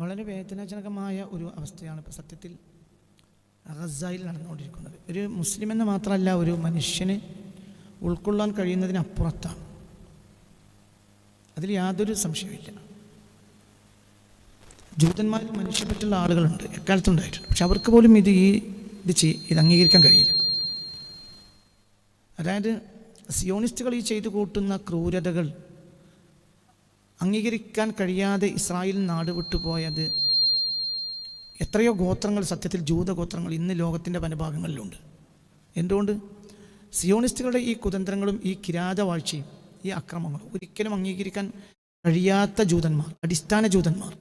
വളരെ വേദനാജനകമായ ഒരു അവസ്ഥയാണ് ഇപ്പോൾ സത്യത്തിൽ ഗസായിൽ നടന്നുകൊണ്ടിരിക്കുന്നത്. ഒരു മുസ്ലിം എന്ന് മാത്രമല്ല ഒരു മനുഷ്യന് ഉൾക്കൊള്ളാൻ കഴിയുന്നതിനപ്പുറത്താണ്. അതിൽ യാതൊരു സംശയമില്ല ജൂതന്മാരിൽ മനുഷ്യപ്പെട്ടുള്ള ആളുകളുണ്ട് എക്കാലത്തുണ്ടായിട്ടുണ്ട് പക്ഷെ അവർക്ക് പോലും ഇത് ഈ ഇത് ചെയ് ഇത് അംഗീകരിക്കാൻ കഴിയില്ല. അതായത് സിയോണിസ്റ്റുകൾ ഈ ചെയ്തു കൂട്ടുന്ന ക്രൂരതകൾ അംഗീകരിക്കാൻ കഴിയാതെ ഇസ്രായേൽ നാട് വിട്ടുപോയത് എത്രയോ ഗോത്രങ്ങൾ സത്യത്തിൽ ജൂതഗോത്രങ്ങൾ ഇന്ന് ലോകത്തിന്റെ പല ഭാഗങ്ങളിലുണ്ട്. എന്തുകൊണ്ട്? സിയോണിസ്റ്റുകളുടെ ഈ കുതന്ത്രങ്ങളും ഈ കിരാതവാഴ്ചയും ഈ അക്രമങ്ങളും ഒരിക്കലും അംഗീകരിക്കാൻ കഴിയാത്ത ജൂതന്മാർ അടിസ്ഥാന ജൂതന്മാർ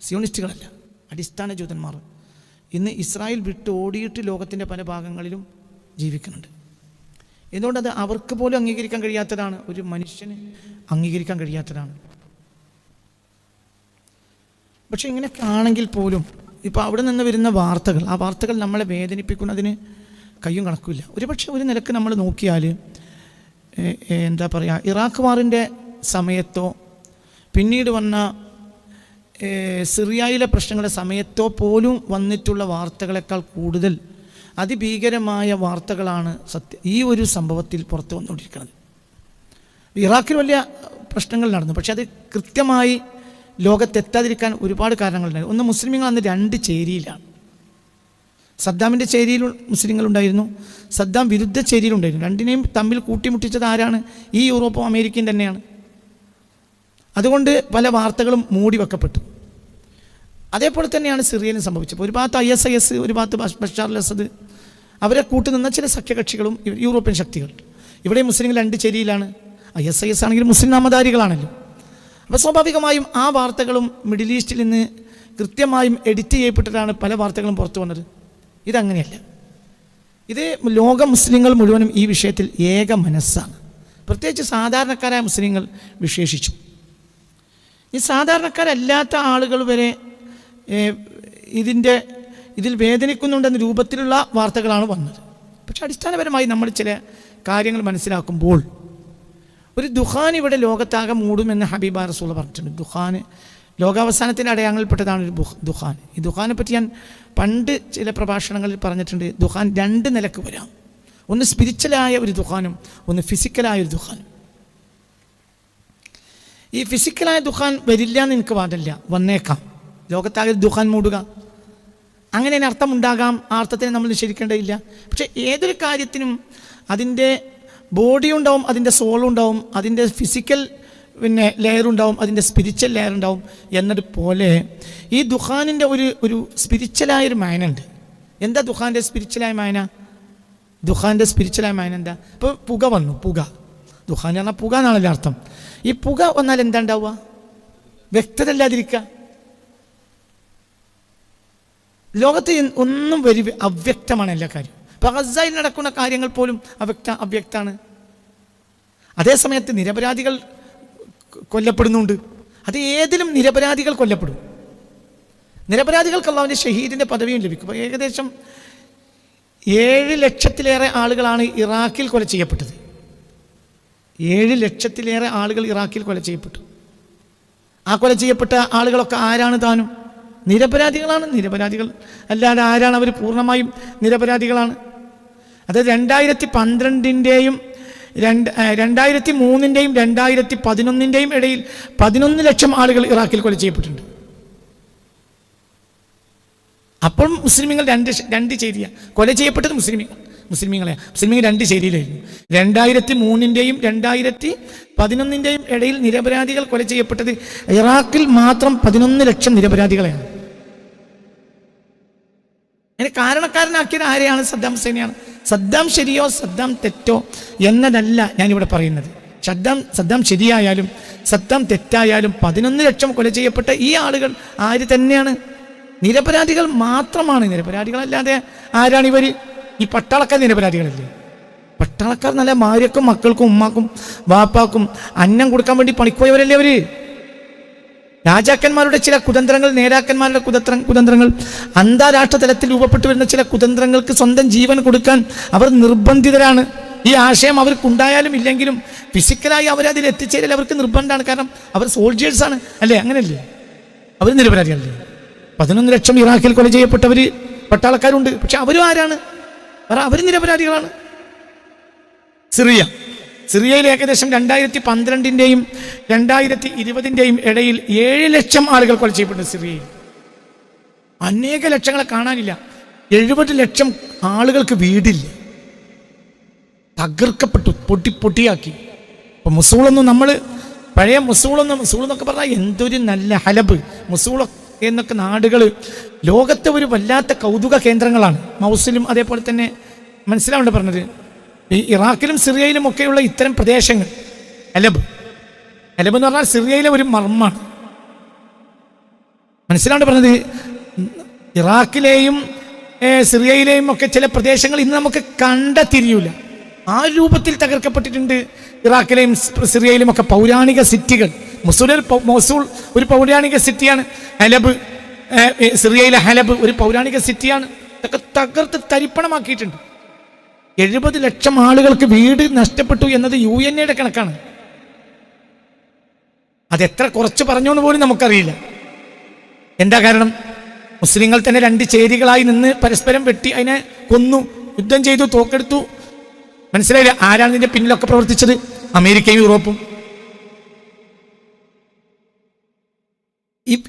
സിയോണിസ്റ്റുകളല്ല അടിസ്ഥാന ജൂതന്മാർ ഇന്ന് ഇസ്രായേൽ വിട്ട് ഓടിയിട്ട് ലോകത്തിന്റെ പല ഭാഗങ്ങളിലും ജീവിക്കുന്നുണ്ട്. എന്തുകൊണ്ടത് അവർക്ക് പോലും അംഗീകരിക്കാൻ കഴിയാത്തതാണ്? ഒരു മനുഷ്യന് അംഗീകരിക്കാൻ കഴിയാത്തതാണ്. പക്ഷെ ഇങ്ങനെയൊക്കെ ആണെങ്കിൽ പോലും ഇപ്പോൾ അവിടെ നിന്ന് വരുന്ന വാർത്തകൾ ആ വാർത്തകൾ നമ്മളെ വേദനിപ്പിക്കുന്നതിന് കയ്യും കണക്കില്ല ഒരുപക്ഷെ ഒരു നിലയ്ക്ക് നമ്മൾ നോക്കിയാൽ എന്താ പറയുക ഇറാഖ് വാറിന്റെ സമയത്തോ പിന്നീട് വന്ന സിറിയയിലെ പ്രശ്നങ്ങളുടെ സമയത്തോ പോലും വന്നിട്ടുള്ള വാർത്തകളെക്കാൾ കൂടുതൽ അതിഭീകരമായ വാർത്തകളാണ് സത്യ ഈ ഒരു സംഭവത്തിൽ പുറത്തു വന്നുകൊണ്ടിരിക്കുന്നത്. ഇറാഖിൽ വലിയ പ്രശ്നങ്ങൾ നടന്നു. പക്ഷേ അത് കൃത്യമായി ലോകത്തെത്താതിരിക്കാൻ ഒരുപാട് കാരണങ്ങളുണ്ടായി. ഒന്ന് മുസ്ലിമുകൾ അന്ന് രണ്ട് ചേരിയിലാണ് സദ്ദാമിന്റെ ചേരിയിൽ മുസ്ലിങ്ങളുണ്ടായിരുന്നു സദ്ദാം വിരുദ്ധ ചേരിയിലുണ്ടായിരുന്നു രണ്ടിനെയും തമ്മിൽ കൂട്ടിമുട്ടിച്ചത് ആരാണ്? ഈ യൂറോപ്പും അമേരിക്കയും തന്നെയാണ്. അതുകൊണ്ട് പല വാർത്തകളും മൂടി വെക്കപ്പെട്ടു. അതേപോലെ തന്നെയാണ് സിറിയയിലും സംഭവിച്ചത്. ഒരു ഭാഗത്ത് ഐ എസ് ഐ എസ് ഒരു ഭാഗത്ത് ബഷ്- ബഷാർ അസദ്. അവരെ കൂട്ടുനിന്ന ചില സഖ്യകക്ഷികളും യൂറോപ്യൻ ശക്തികൾ. ഇവിടെ മുസ്ലിങ്ങൾ രണ്ട് ചേരിയിലാണ്. ഐ എസ് ഐ എസ് ആണെങ്കിലും മുസ്ലിം നാമധാരികളാണല്ലോ. അപ്പോൾ സ്വാഭാവികമായും ആ വാർത്തകളും മിഡിൽ ഈസ്റ്റിൽ നിന്ന് കൃത്യമായും എഡിറ്റ് ചെയ്യപ്പെട്ടിട്ടാണ് പല വാർത്തകളും പുറത്തു വന്നത്. ഇതങ്ങനെയല്ല. ഇത് ലോക മുസ്ലിങ്ങൾ മുഴുവനും ഈ വിഷയത്തിൽ ഏക മനസ്സാണ്. പ്രത്യേകിച്ച് സാധാരണക്കാരായ മുസ്ലിങ്ങൾ വിശേഷിച്ചു. ഈ സാധാരണക്കാരല്ലാത്ത ആളുകൾ വരെ ഇതിന്റെ ഇതിൽ വേദനിക്കുന്നുണ്ടെന്ന രൂപത്തിലുള്ള വാർത്തകളാണ് വന്നത്. പക്ഷെ അടിസ്ഥാനപരമായി നമ്മൾ ചില കാര്യങ്ങൾ മനസ്സിലാക്കുമ്പോൾ ഒരു ദുഹാൻ ഇവിടെ ലോകത്താകെ മൂടുമെന്ന് ഹബീബ റസൂൾ പറഞ്ഞിട്ടുണ്ട്. ദുഹാൻ ലോകാവസാനത്തിന്റെ അടയാളപ്പെട്ടതാണ് ഒരു ദുഹാൻ ഈ ദുഹാനെ പറ്റി ഞാൻ പണ്ട് ചില പ്രഭാഷണങ്ങളിൽ പറഞ്ഞിട്ടുണ്ട്. ദുഹാൻ രണ്ട് നിലയ്ക്ക് വരാം. ഒന്ന് സ്പിരിച്വലായ ഒരു ദുഹാനും ഒന്ന് ഫിസിക്കലായ ഒരു ദുഹാനും ഈ ഫിസിക്കലായ ദുഹാൻ വരില്ല എന്ന് എനിക്ക് വാദമില്ല. വന്നേക്കാം. ലോകത്താകെ ദുഹാൻ മൂടുക. അങ്ങനെ അർത്ഥമുണ്ടാകാം. ആ അർത്ഥത്തിനെ നമ്മൾ നിഷേധിക്കേണ്ടതില്ല. പക്ഷേ ഏതൊരു കാര്യത്തിനും അതിന്റെ ബോഡി ഉണ്ടാവും അതിന്റെ സോൾ ഉണ്ടാവും അതിന്റെ ഫിസിക്കൽ പിന്നെ ലെയർ ഉണ്ടാവും അതിന്റെ സ്പിരിച്വൽ ലെയർ ഉണ്ടാവും എന്നതുപോലെ ഈ ദുഖാനിന്റെ ഒരു ഒരു സ്പിരിച്വലായൊരു മായനുണ്ട് എന്താ ദുഖാന്റെ സ്പിരിച്വലായ മായന? ദുഖാന്റെ സ്പിരിച്വലായ മായന എന്താ? ഇപ്പോൾ പുക വന്നു പുക. ദുഖാൻ എന്ന് പറഞ്ഞാൽ പുക എന്നാണല്ലോ അർത്ഥം. ഈ പുക വന്നാൽ എന്താ ഉണ്ടാവുക? വ്യക്തത ഇല്ലാതിരിക്കുക ലോകത്ത് ഒന്നും വരി അവ്യക്തമാണ് എല്ലാ കാര്യം ഗസയിൽ നടക്കുന്ന കാര്യങ്ങൾ പോലും അവ്യക്ത അവ്യക്താണ്. അതേസമയത്ത് നിരപരാധികൾ കൊല്ലപ്പെടുന്നുണ്ട്. അത് ഏതിലും നിരപരാധികൾ കൊല്ലപ്പെടും. നിരപരാധികൾക്ക് അള്ളാവിന്റെ ഷഹീദിന്റെ പദവിയും ലഭിക്കും. ഏകദേശം ഏഴ് ലക്ഷത്തിലേറെ ആളുകളാണ് ഇറാഖിൽ കൊല ചെയ്യപ്പെട്ടത്. ഏഴ് ലക്ഷത്തിലേറെ ആളുകൾ ഇറാഖിൽ കൊല ചെയ്യപ്പെട്ടു. ആ കൊല ചെയ്യപ്പെട്ട ആളുകളൊക്കെ ആരാണ് താനും? നിരപരാധികളാണ്. നിരപരാധികൾ അല്ലാതെ ആരാണ്? അവർ പൂർണമായും നിരപരാധികളാണ്. അത് രണ്ടായിരത്തി പന്ത്രണ്ടിന്റെയും രണ്ട് രണ്ടായിരത്തി മൂന്നിന്റെയും രണ്ടായിരത്തി പതിനൊന്നിന്റെയും ഇടയിൽ പതിനൊന്ന് ലക്ഷം ആളുകൾ ഇറാഖിൽ കൊല ചെയ്യപ്പെട്ടിട്ടുണ്ട്. അപ്പോൾ മുസ്ലിമീങ്ങൾ രണ്ട് രണ്ട് ചേരിയ കൊല ചെയ്യപ്പെട്ടത് മുസ്ലിമീങ്ങൾ മുസ്ലിമീങ്ങളെ മുസ്ലിമീങ്ങൾ രണ്ട് ചേരിയിലായിരുന്നു രണ്ടായിരത്തി മൂന്നിന്റെയും രണ്ടായിരത്തി പതിനൊന്നിന്റെയും ഇടയിൽ നിരപരാധികൾ കൊല ചെയ്യപ്പെട്ടത് ഇറാഖിൽ മാത്രം പതിനൊന്ന് ലക്ഷം നിരപരാധികളെയാണ്. അതിന് കാരണക്കാരനാക്കിയത് ആരെയാണ്? സദ്ദാം ഹുസൈനെയാണ്. സദ്ദാം ശരിയോ സദ്ദാം തെറ്റോ എന്നതല്ല ഞാനിവിടെ പറയുന്നത്. സദ്ദാം സദ്ദാം ശരിയായാലും സദ്ദാം തെറ്റായാലും പതിനൊന്ന് ലക്ഷം കൊല ചെയ്യപ്പെട്ട ഈ ആളുകൾ ആര് തന്നെയാണ്? നിരപരാധികൾ മാത്രമാണ്. നിരപരാധികളല്ലാതെ ആരാണ് ഇവർ ഈ പട്ടാളക്കാർ നിരപരാധികളല്ലേ? പട്ടാളക്കാർ നല്ല ഭാര്യക്കും മക്കൾക്കും ഉമ്മാക്കും വാപ്പാക്കും അന്നം കൊടുക്കാൻ വേണ്ടി പണിക്കുപോയവരല്ലേ അവർ? രാജാക്കന്മാരുടെ ചില കുതന്ത്രങ്ങൾ നേതാക്കന്മാരുടെ കുതന്ത്ര കുതന്ത്രങ്ങൾ അന്താരാഷ്ട്ര തലത്തിൽ രൂപപ്പെട്ടു വരുന്ന ചില കുതന്ത്രങ്ങൾക്ക് സ്വന്തം ജീവൻ കൊടുക്കാൻ അവർ നിർബന്ധിതരാണ്. ഈ ആശയം അവർക്കുണ്ടായാലും ഇല്ലെങ്കിലും ഫിസിക്കലായി അവരതിൽ എത്തിച്ചേരാൻ അവർക്ക് നിർബന്ധമാണ്. കാരണം അവർ സോൾജിയേഴ്സാണ് അല്ലേ? അങ്ങനെയല്ലേ അവർ നിരപരാധികളല്ലേ? പതിനൊന്ന് ലക്ഷം ഇറാഖിൽ കൊല ചെയ്യപ്പെട്ടവർ പട്ടാളക്കാരുണ്ട്. പക്ഷെ അവരും ആരാണ്? അവർ നിരപരാധികളാണ്. സിറിയ. സിറിയയിൽ ഏകദേശം രണ്ടായിരത്തി പന്ത്രണ്ടിന്റെയും രണ്ടായിരത്തി ഇരുപതിന്റെയും ഇടയിൽ ഏഴ് ലക്ഷം ആളുകൾ കൊല ചെയ്യപ്പെട്ടു സിറിയയിൽ. അനേക ലക്ഷങ്ങളെ കാണാനില്ല. എഴുപത് ലക്ഷം ആളുകൾക്ക് വീടില്ല. തകർക്കപ്പെട്ടു പൊട്ടി പൊട്ടിയാക്കി. അപ്പൊ മുസൂളൊന്നും നമ്മൾ പഴയ മുസൂളൊന്നും മുസൂൾ എന്നൊക്കെ പറഞ്ഞാൽ എന്തൊരു നല്ല ഹലബ്. മുസൂള എന്നൊക്കെ നാടുകൾ ലോകത്തെ ഒരു വല്ലാത്ത കൗതുക കേന്ദ്രങ്ങളാണ്. മൗസിലും അതേപോലെ തന്നെ മനസ്സിലാവേണ്ട പറഞ്ഞത് ഈ ഇറാഖിലും സിറിയയിലും ഒക്കെയുള്ള ഇത്തരം പ്രദേശങ്ങൾ. അലബ്. അലബ് എന്ന് പറഞ്ഞാൽ സിറിയയിലെ ഒരു മർമ്മമാണ്. മനസ്സിലാണ് പറഞ്ഞത്? ഇറാഖിലെയും സിറിയയിലെയും ഒക്കെ ചില പ്രദേശങ്ങൾ ഇന്ന് നമുക്ക് കണ്ടെത്തിരിയൂല ആ രൂപത്തിൽ തകർക്കപ്പെട്ടിട്ടുണ്ട് ഇറാഖിലെയും സിറിയയിലും ഒക്കെ പൗരാണിക സിറ്റികൾ. മൊസൂൽ മൊസൂൾ ഒരു പൗരാണിക സിറ്റിയാണ്. ഹലബ് സിറിയയിലെ ഹലബ് ഒരു പൗരാണിക സിറ്റിയാണ്. ഇതൊക്കെ തകർത്ത് തരിപ്പണമാക്കിയിട്ടുണ്ട്. എഴുപത് ലക്ഷം ആളുകൾക്ക് വീട് നഷ്ടപ്പെട്ടു എന്നത് യു എൻ എയുടെ കണക്കാണ്. അതെത്ര കുറച്ച് പറഞ്ഞോന്ന് പോലും നമുക്കറിയില്ല. എന്താ കാരണം? മുസ്ലിങ്ങൾ തന്നെ രണ്ട് ചേരികളായി നിന്ന് പരസ്പരം വെട്ടി അതിനെ കൊന്നു യുദ്ധം ചെയ്തു തോക്കെടുത്തു. മനസ്സിലായില്ല ആരാണ് ഇതിന്റെ പിന്നിലൊക്കെ പ്രവർത്തിച്ചത്? അമേരിക്കയും യൂറോപ്പും.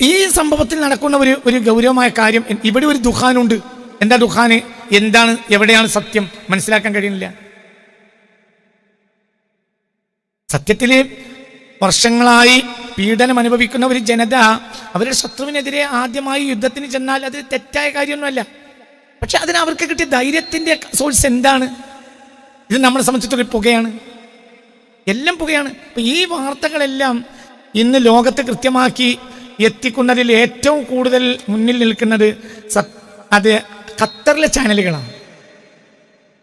ഈ സംഭവത്തിൽ നടക്കുന്ന ഒരു ഒരു ഗൗരവമായ കാര്യം ഇവിടെ ഒരു ദുഃഖാനുണ്ട് എന്താ ദുഃഖാന്? എന്താണ് എവിടെയാണ് സത്യം? മനസ്സിലാക്കാൻ കഴിയുന്നില്ല. സത്യത്തിൽ വർഷങ്ങളായി പീഡനം അനുഭവിക്കുന്ന ഒരു ജനത അവരുടെ ശത്രുവിനെതിരെ ആദ്യമായി യുദ്ധത്തിന് ചെന്നാൽ അത് തെറ്റായ കാര്യമൊന്നുമല്ല. പക്ഷെ അതിന് അവർക്ക് കിട്ടിയ ധൈര്യത്തിന്റെ സോഴ്സ് എന്താണ്? ഇത് നമ്മളെ സംബന്ധിച്ചിടത്തോളം പുകയാണ്. എല്ലാം പുകയാണ്. ഈ വാർത്തകളെല്ലാം ഇന്ന് ലോകത്ത് കൃത്യമാക്കി എത്തിക്കുന്നതിൽ ഏറ്റവും കൂടുതൽ മുന്നിൽ നിൽക്കുന്നത് അത് ഖത്തറിലെ ചാനലുകളാണ്.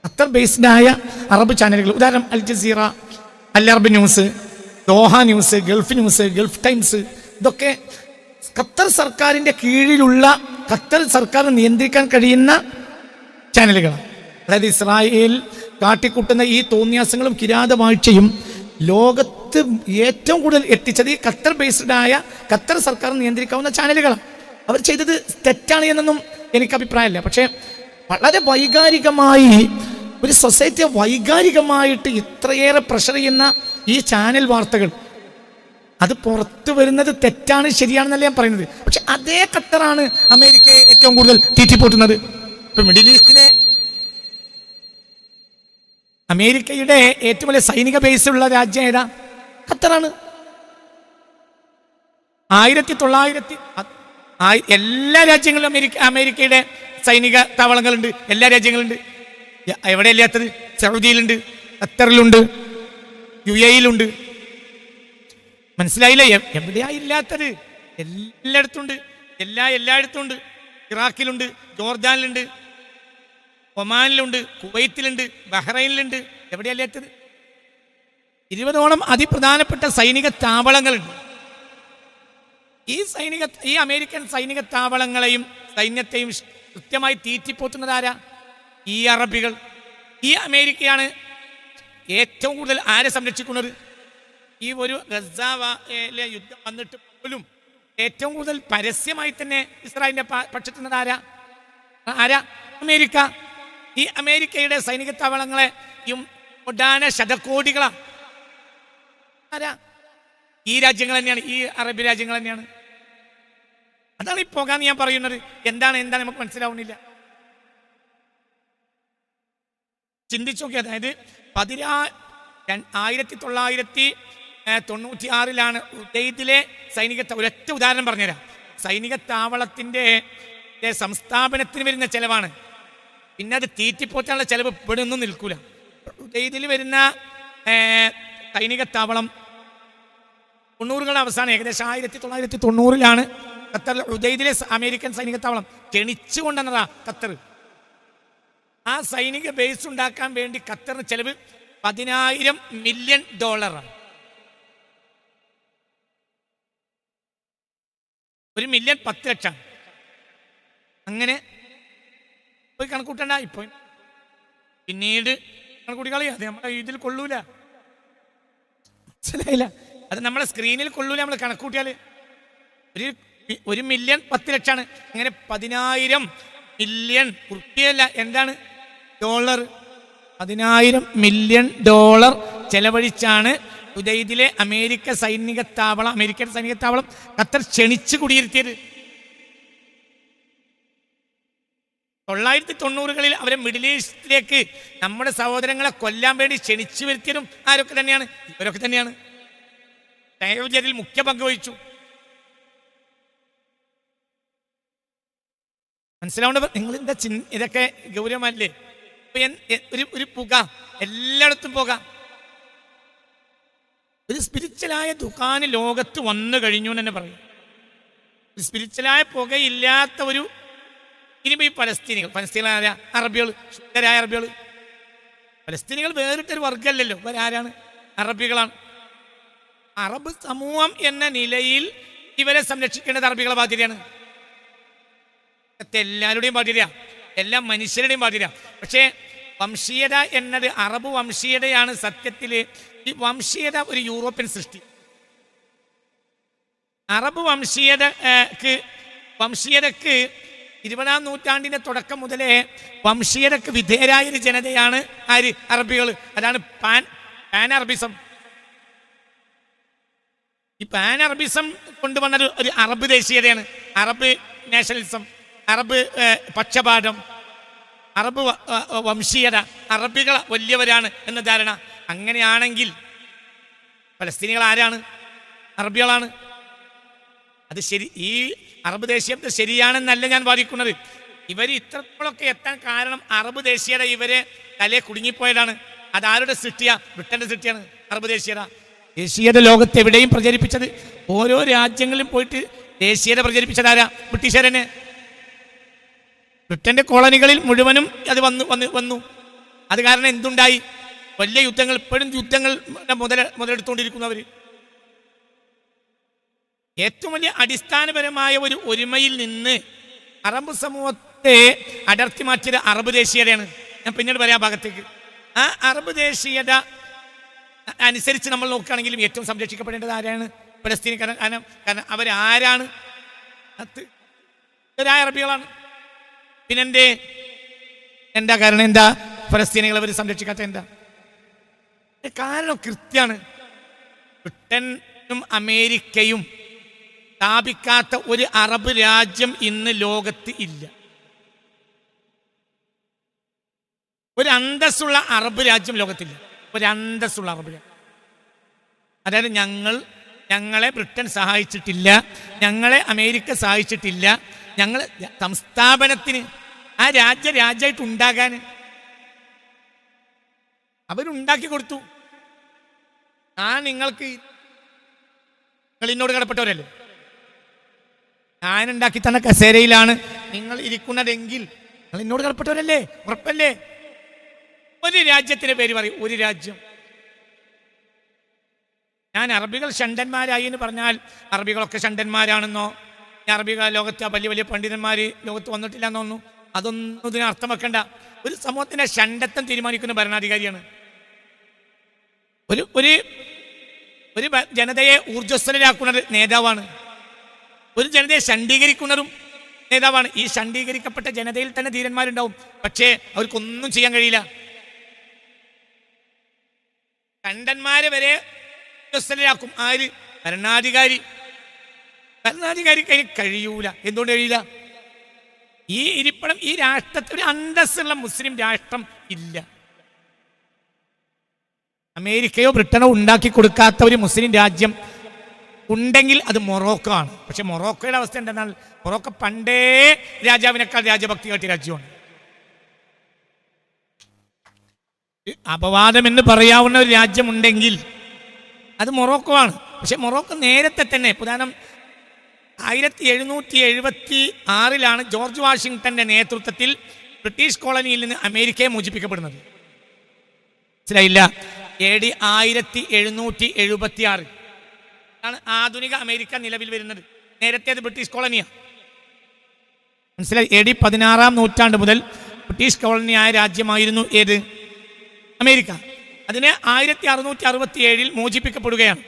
ഖത്തർ ബേസ്ഡായ അറബ് ചാനലുകൾ. ഉദാഹരണം Al Jazeera Al Arab News Doha News Gulf News Gulf Times ഇതൊക്കെ ഖത്തർ സർക്കാരിന്റെ കീഴിലുള്ള ഖത്തർ സർക്കാർ നിയന്ത്രിക്കാൻ കഴിയുന്ന ചാനലുകളാണ്. അതായത് ഇസ്രായേൽ കാട്ടിക്കൂട്ടുന്ന ഈ തോന്നിയാസങ്ങളും കിരാതവാഴ്ചയും ലോകത്ത് ഏറ്റവും കൂടുതൽ എത്തിച്ചത് ഈ ഖത്തർ ബേസ്ഡ് ആയ ഖത്തർ സർക്കാർ നിയന്ത്രിക്കാവുന്ന ചാനലുകളാണ്. അവർ ചെയ്തത് തെറ്റാണ് എന്നൊന്നും എനിക്ക് അഭിപ്രായമില്ല. പക്ഷേ വളരെ വൈകാരികമായി ഒരു സൊസൈറ്റിയെ വൈകാരികമായിട്ട് ഇത്രയേറെ പ്രഷർ ചെയ്യുന്ന ഈ ചാനൽ വാർത്തകൾ അത് പുറത്തു വരുന്നത് തെറ്റാണ് ശരിയാണെന്നല്ല ഞാൻ പറയുന്നത്. പക്ഷെ അതേ ഖത്തറാണ് അമേരിക്കയെ ഏറ്റവും കൂടുതൽ തീറ്റിപ്പോട്ടുന്നത് ഇപ്പൊ മിഡിൽ ഈസ്റ്റിലെ അമേരിക്കയുടെ ഏറ്റവും വലിയ സൈനിക ബേസ് ഉള്ള രാജ്യം ഏതാ? ഖത്തറാണ്. ആയിരത്തി തൊള്ളായിരത്തി എല്ലാ രാജ്യങ്ങളിലും അമേരിക്ക അമേരിക്കയുടെ സൈനിക താവളങ്ങളുണ്ട്. എല്ലാ രാജ്യങ്ങളുണ്ട്. എവിടെയല്ലേ എവിടെ ഇല്ലാത്തത് സൗദിയിലുണ്ട് ഖത്തറിലുണ്ട് യു എയിലുണ്ട് മനസ്സിലായില്ലേ എവിടെയാ ഇല്ലാത്തത്? എല്ലായിടത്തും ഉണ്ട് എല്ലാ എല്ലായിടത്തും ഉണ്ട് ഇറാഖിലുണ്ട് ജോർദാനിലുണ്ട് ഒമാനിലുണ്ട് കുവൈത്തിലുണ്ട് ബഹ്റൈനിലുണ്ട്. എവിടെയല്ലേ ഇല്ലാത്തത് ഇരുപതോളം അതിപ്രധാനപ്പെട്ട സൈനിക താവളങ്ങളുണ്ട്. ഈ സൈനിക ഈ അമേരിക്കൻ സൈനിക താവളങ്ങളെയും സൈന്യത്തെയും കൃത്യമായി തീറ്റിപ്പോറ്റുന്നത് ആരാ? ഈ അറബികൾ. ഈ അമേരിക്കയാണ് ഏറ്റവും കൂടുതൽ ആരെ സംരക്ഷിക്കുന്നത്? ഈ ഒരു ഗസാവയിലെ യുദ്ധം വന്നിട്ട് പോലും ഏറ്റവും കൂടുതൽ പരസ്യമായി തന്നെ ഇസ്രായേലിന്റെ പക്ഷത്തുന്നത് ആരാ? ആരാ? അമേരിക്ക. ഈ അമേരിക്കയുടെ സൈനിക താവളങ്ങളെയും ഒടാന ശതകോടികളാ. ആരാ? ഈ രാജ്യങ്ങൾ തന്നെയാണ് ഈ അറബ് രാജ്യങ്ങൾ തന്നെയാണ്. അതാണ് ഈ പോകാന്ന് ഞാൻ പറയുന്നത്. എന്താണ് എന്താണ് നമുക്ക് മനസ്സിലാവുന്നില്ല. ചിന്തിച്ചു നോക്കി അതായത് പതിനാ രൺ- ആയിരത്തി തൊള്ളായിരത്തി തൊണ്ണൂറ്റി ആറിലാണ് ഉദയത്തിലെ സൈനിക ഒരൊറ്റ ഉദാഹരണം പറഞ്ഞുതരാം. സൈനിക താവളത്തിന്റെ സംസ്ഥാപനത്തിന് വരുന്ന ചെലവാണ്. പിന്നെ അത് തീറ്റിപ്പോറ്റാനുള്ള ചെലവ് ഇവിടെ ഒന്നും നിൽക്കൂല. ഉദയത്തിൽ വരുന്ന സൈനിക താവളം തൊണ്ണൂറുകളുടെ അവസാനം ഏകദേശം ആയിരത്തി തൊള്ളായിരത്തി തൊണ്ണൂറിലാണ് ഖത്തർ ഉദയദിലെ അമേരിക്കൻ സൈനിക താവളം ക്ഷണിച്ചു കൊണ്ടുവന്നതാ ഖത്തർ. ആ സൈനിക ബേസ് ഉണ്ടാക്കാൻ വേണ്ടി ഖത്തറിന് ചെലവ് പതിനായിരം മില്യൺ ഡോളറാണ് ഒരു മില്യൺ പത്ത് ലക്ഷം. അങ്ങനെ പോയി കണക്കൂട്ടണ്ട ഇപ്പൊ. പിന്നീട് കണക്കൂട്ടി കളയാ അത് നമ്മളെ ഇതിൽ കൊള്ളൂല. മനസ്സിലായില്ല. അത് നമ്മളെ സ്ക്രീനിൽ കൊള്ളൂല നമ്മൾ കണക്കൂട്ടിയാൽ ഒരു ഒരു മില്യൺ പത്ത് ലക്ഷമാണ്. അങ്ങനെ പതിനായിരം മില്യൺ കുട്ടിയല്ല. എന്താണ്? ഡോളർ പതിനായിരം മില്യൺ ഡോളർ ചെലവഴിച്ചാണ് ഉദയദിലെ അമേരിക്ക സൈനിക താവളം അമേരിക്കൻ സൈനിക താവളം ഖത്തർ ക്ഷണിച്ച് കുടിയിരുത്തിയത്. തൊള്ളായിരത്തി തൊണ്ണൂറുകളിൽ അവരെ മിഡിൽ ഈസ്റ്റിലേക്ക് നമ്മുടെ സഹോദരങ്ങളെ കൊല്ലാൻ വേണ്ടി ക്ഷണിച്ചു വരുത്തിയതും ആരൊക്കെ തന്നെയാണ്? ഇവരൊക്കെ തന്നെയാണ്. ദൈവജതിൽ മുഖ്യ പങ്ക് വഹിച്ചു. മനസ്സിലാവേണ്ട നിങ്ങൾ എന്താ ചിൻ ഇതൊക്കെ ഗൗരവമല്ലേ ഒരു ഒരു പുക എല്ലായിടത്തും പുക. ഒരു സ്പിരിച്വലായ ദുഃഖാന് ലോകത്ത് വന്നു കഴിഞ്ഞു എന്ന് തന്നെ പറയും. ഒരു സ്പിരിച്വലായ പുകയില്ലാത്ത ഒരു ഇനിയിപ്പോ ഈ പലസ്തീനികൾ പലസ്തീനായ അറബികൾ ശുദ്ധരായ അറബികൾ പലസ്തീനികൾ വേറിട്ടൊരു വർഗമല്ലല്ലോ. ഇവരാരാണ്? അറബികളാണ് അറബ് സമൂഹം എന്ന നിലയിൽ ഇവരെ സംരക്ഷിക്കേണ്ടത് അറബികളെ ബാധ്യതയാണ്. എല്ലാവരുടെയും ബാധ്യത എല്ലാ മനുഷ്യരുടെയും ബാധ്യത പക്ഷേ വംശീയത എന്നത് അറബ് വംശീയതയാണ് സത്യത്തിൽ ഈ വംശീയത ഒരു യൂറോപ്യൻ സൃഷ്ടി. അറബ് വംശീയതക്ക് വംശീയതക്ക് ഇരുപതാം നൂറ്റാണ്ടിന്റെ തുടക്കം മുതലേ വംശീയതക്ക് വിധേയരായ ഒരു ജനതയാണ് ആര്? അറബികൾ അതാണ് പാൻ പാൻ അറബിസം ഈ പാൻ അറബിസം കൊണ്ടുവന്നൊരു ഒരു അറബ് ദേശീയതയാണ്. അറബ് നാഷണലിസം അറബ് പക്ഷപാതം അറബ് വംശീയത അറബികൾ വലിയവരാണ് എന്ന ധാരണ. അങ്ങനെയാണെങ്കിൽ പലസ്തീനികൾ ആരാണ്? അറബികളാണ്. അത് ശരി ഈ അറബ് ദേശീയത ശരിയാണെന്നല്ല ഞാൻ വാദിക്കുന്നത്. ഇവർ ഇത്രത്തോളൊക്കെ എത്താൻ കാരണം അറബ് ദേശീയത ഇവരെ തലയെ കുടുങ്ങിപ്പോയതാണ്. അത് ആരുടെ സൃഷ്ടിയാ? ബ്രിട്ടന്റെ സൃഷ്ടിയാണ് അറബ് ദേശീയത. ദേശീയത ലോകത്ത് എവിടെയും പ്രചരിപ്പിച്ചത്? ഓരോ രാജ്യങ്ങളിലും പോയിട്ട് ദേശീയത പ്രചരിപ്പിച്ചത് ആരാ ബ്രിട്ടീഷുകാരന്. ബ്രിട്ടന്റെ കോളനികളിൽ മുഴുവനും അത് വന്നു വന്നു വന്നു. അത് കാരണം എന്തുണ്ടായി? വലിയ യുദ്ധങ്ങൾ ഇപ്പോഴും യുദ്ധങ്ങൾ മുതൽ മുതലെടുത്തുകൊണ്ടിരിക്കുന്നവർ ഏറ്റവും വലിയ അടിസ്ഥാനപരമായ ഒരു ഒരുമയിൽ നിന്ന് അറബ് സമൂഹത്തെ അടർത്തി മാറ്റിയത് അറബ് ദേശീയതയാണ്. ഞാൻ പിന്നീട് പറയാം ഭാഗത്തേക്ക്. ആ അറബ് ദേശീയത അനുസരിച്ച് നമ്മൾ നോക്കുകയാണെങ്കിലും ഏറ്റവും സംരക്ഷിക്കപ്പെടേണ്ടത് ആരാണ്? പലസ്തീനി കാരണം കാരണം അവരാരാണ്? അറബികളാണ്. പിന്നെന്തേ എന്താ? കാരണം എന്താ? ഫലസ്തീനികൾ അവർ സംരക്ഷിക്കാത്ത എന്താ? കാരണം കൃത്യമാണ് ബ്രിട്ടനും അമേരിക്കയും സ്ഥാപിക്കാത്ത ഒരു അറബ് രാജ്യം ഇന്ന് ലോകത്ത് ഇല്ല. ഒരു അന്തസ്സുള്ള അറബ് രാജ്യം ലോകത്തില്ല. ഒരു അന്തസ്സുള്ള അറബികൾ അതായത് ഞങ്ങൾ ഞങ്ങളെ ബ്രിട്ടൻ സഹായിച്ചിട്ടില്ല ഞങ്ങളെ അമേരിക്ക സഹായിച്ചിട്ടില്ല ഞങ്ങൾ സംസ്ഥാപനത്തിന് ആ രാജ്യ രാജ്യമായിട്ട് ഉണ്ടാകാൻ അവരുണ്ടാക്കി കൊടുത്തു. ഞാൻ നിങ്ങൾക്ക് നിങ്ങൾ എന്നോട് കടപ്പെട്ടവരല്ലേ? ഞാൻ ഉണ്ടാക്കി തന്ന കസേരയിലാണ് നിങ്ങൾ ഇരിക്കുന്നതെങ്കിൽ നിങ്ങൾ എന്നോട് കടപ്പെട്ടവരല്ലേ? ഉറപ്പല്ലേ? ഒരു രാജ്യത്തിന്റെ പേര് പറയും ഒരു രാജ്യം. ഞാൻ അറബികൾ ഷണ്ടന്മാരായി എന്ന് പറഞ്ഞാൽ അറബികളൊക്കെ ഷണ്ടന്മാരാണെന്നോ അറബികൾ ലോകത്തെ വലിയ വലിയ പണ്ഡിതന്മാർ ലോകത്ത് വന്നിട്ടില്ല എന്നൊന്നു അതൊന്നും ഇതിന് അർത്ഥം വെക്കണ്ട ഒരു സമൂഹത്തിന്റെ ഷണ്ടത്വം തീരുമാനിക്കുന്ന ഭരണാധികാരിയാണ്. ഒരു ഒരു ഒരു ജനതയെ ഊർജസ്വലരാക്കുന്നത് നേതാവാണ്. ഒരു ജനതയെ ഷണ്ടീകരിക്കുന്നതും നേതാവാണ്. ഈ ഷണ്ടീകരിക്കപ്പെട്ട ജനതയിൽ തന്നെ ധീരന്മാരുണ്ടാവും. പക്ഷേ അവർക്കൊന്നും ചെയ്യാൻ കഴിയില്ല. കണ്ടന്മാരെ വരെ ഊർജസ്വലരാക്കും ആര്? ഭരണാധികാരി. ഭരണാധികാരി അതിന് കഴിയൂല. എന്തുകൊണ്ട് കഴിയില്ല ഈ ഇരിപ്പണം ഈ രാഷ്ട്രത്തിൽ അന്തസ്സുള്ള മുസ്ലിം രാഷ്ട്രം ഇല്ല. അമേരിക്കയോ ബ്രിട്ടനോ ഉണ്ടാക്കി കൊടുക്കാത്ത ഒരു മുസ്ലിം രാജ്യം ഉണ്ടെങ്കിൽ അത് മൊറോക്കോ ആണ്. പക്ഷെ മൊറോക്കോയുടെ അവസ്ഥ എന്തെന്നാൽ മൊറോക്കോ പണ്ടേ രാജാവിനേക്കാൾ രാജഭക്തി കാട്ടിയ രാജ്യമാണ്. അപവാദം എന്ന് പറയാവുന്ന ഒരു രാജ്യമുണ്ടെങ്കിൽ അത് മൊറോക്കോ ആണ് പക്ഷെ മൊറോക്കോ നേരത്തെ തന്നെ പ്രധാനം ആയിരത്തി എഴുന്നൂറ്റി എഴുപത്തി ആറിലാണ് ജോർജ് വാഷിങ്ടന്റെ നേതൃത്വത്തിൽ ബ്രിട്ടീഷ് കോളനിയിൽ നിന്ന് അമേരിക്കയെ മോചിപ്പിക്കപ്പെടുന്നത്. മനസ്സിലായില്ല? എ ഡി ആയിരത്തി എഴുന്നൂറ്റി എഴുപത്തി ആറ് ആണ് ആധുനിക അമേരിക്ക നിലവിൽ വരുന്നത്. നേരത്തെ അത് ബ്രിട്ടീഷ് കോളനിയാണ് മനസ്സിലായി? എ ഡി പതിനാറാം നൂറ്റാണ്ട് മുതൽ ബ്രിട്ടീഷ് കോളനിയായ രാജ്യമായിരുന്നു ഏത്? അമേരിക്ക. അതിനെ ആയിരത്തി അറുന്നൂറ്റി അറുപത്തി ഏഴിൽ മോചിപ്പിക്കപ്പെടുകയാണ്.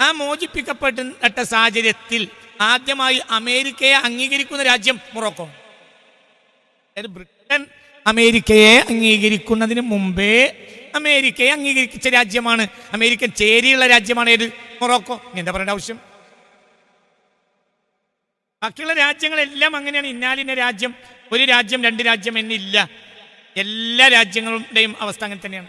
ആ മോചിപ്പിക്കപ്പെട്ട സാഹചര്യത്തിൽ ആദ്യമായി അമേരിക്കയെ അംഗീകരിക്കുന്ന രാജ്യം മൊറോക്കോ. അതായത് ബ്രിട്ടൻ അമേരിക്കയെ അംഗീകരിക്കുന്നതിന് മുമ്പേ അമേരിക്കയെ അംഗീകരിച്ച രാജ്യമാണ്. അമേരിക്കൻ ചേരിയുള്ള രാജ്യമാണ് ഏത്? മൊറോക്കോ. എന്താ പറയേണ്ട ആവശ്യം? ബാക്കിയുള്ള രാജ്യങ്ങളെല്ലാം അങ്ങനെയാണ്. ഇന്നാലിന്ന രാജ്യം ഒരു രാജ്യം രണ്ട് രാജ്യം എന്നില്ല. എല്ലാ രാജ്യങ്ങളുടെയും അവസ്ഥ അങ്ങനെ തന്നെയാണ്.